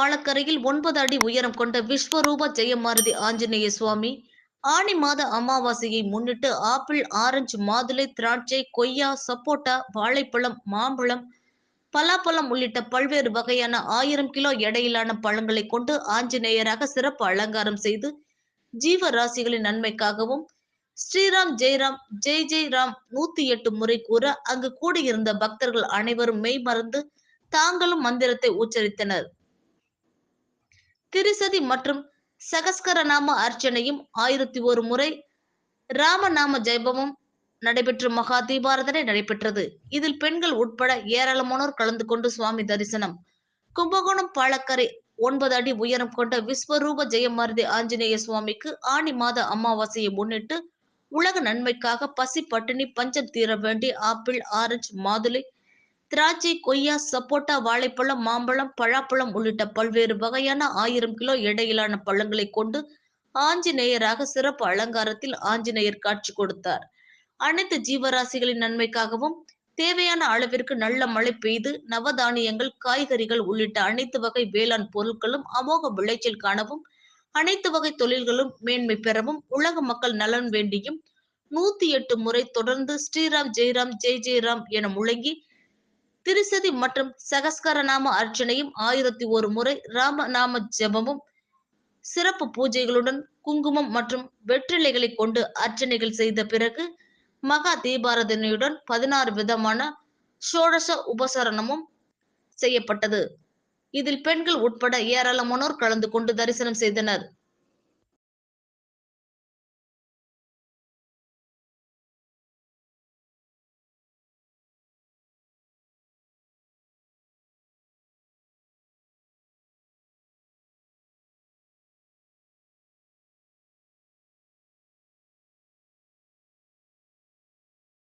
பாலக்கரையில் ஒன்பது அடி உயரம் கொண்ட விஸ்வரூப ஜெயமாருதி ஆஞ்சநேய சுவாமி ஆனி மாத அமாவாசையை முன்னிட்டு ஆப்பிள் ஆரஞ்சு மாதுளை திராட்சை கொய்யா சப்போட்டா வாழைப்பழம் மாம்பழம் பலாப்பழம் உள்ளிட்ட பல்வேறு வகையான ஆயிரம் கிலோ எடையிலான பழங்களை கொண்டு ஆஞ்சநேயராக சிறப்பு அலங்காரம் செய்து ஜீவராசிகளின் நன்மைக்காகவும் ஸ்ரீராம் ஜெயராம் ஜெய் ஜெய் ராம் நூத்தி எட்டு முறை கூற அங்கு கூடியிருந்த பக்தர்கள் அனைவரும் மெய் மறந்து தாங்களும் மந்திரத்தை உச்சரித்தனர். திரிசதி மற்றும் சகஸ்கரநாம அர்ச்சனையும் ஆயிரத்தி ஒரு முறை ராமநாம ஜெபமும் நடைபெற்ற மகா தீபாரதனை நடைபெற்றது. இதில் பெண்கள் உட்பட ஏராளமானோர் கலந்து கொண்டு சுவாமி தரிசனம். கும்பகோணம் பாலக்கரை ஒன்பது அடி உயரம் கொண்ட விஸ்வரூப ஜெயமாருதி ஆஞ்சநேய சுவாமிக்கு ஆனி மாத அமாவாசையை முன்னிட்டு உலக நன்மைக்காக பசி பட்டினி பஞ்சம் தீர வேண்டி ஆப்பிள் ஆரஞ்சு மாதுளை திராட்சை கொய்யா சப்போட்டா வாழைப்பழம் மாம்பழம் பழாப்பழம் உள்ளிட்ட பல்வேறு வகையான ஆயிரம் கிலோ எடையிலான பழங்களை கொண்டு ஆஞ்சநேயராக சிறப்பு அலங்காரத்தில் ஆஞ்சநேயர் காட்சி கொடுத்தார். அனைத்து ஜீவராசிகளின் நன்மைக்காகவும் தேவையான அளவிற்கு நல்ல மழை பெய்து நவதானியங்கள் காய்கறிகள் உள்ளிட்ட அனைத்து வகை வேளாண் பொருட்களும் அமோக விளைச்சல் காணவும் அனைத்து வகை தொழில்களும் மேன்மை பெறவும் உலக மக்கள் நலன் வேண்டியும் நூத்தி எட்டு முறை தொடர்ந்து ஸ்ரீராம் ஜெய்ராம் ஜெய் ஜெய்ராம் என முழங்கி திரிசதி மற்றும் சகஸ்கரநாம அர்ச்சனையும் ஆயிரத்தி ஒரு முறை ராமநாம ஜெபமும் சிறப்பு பூஜைகளுடன் குங்குமம் மற்றும் வெற்றிலைகளை கொண்டு அர்ச்சனைகள் செய்த பிறகு மகா தீபாரதனையுடன் பதினாறு விதமான ஷோடச உபசரணமும் செய்யப்பட்டது. இதில் பெண்கள் உட்பட ஏராளமானோர் கலந்து கொண்டு தரிசனம் செய்தனர்.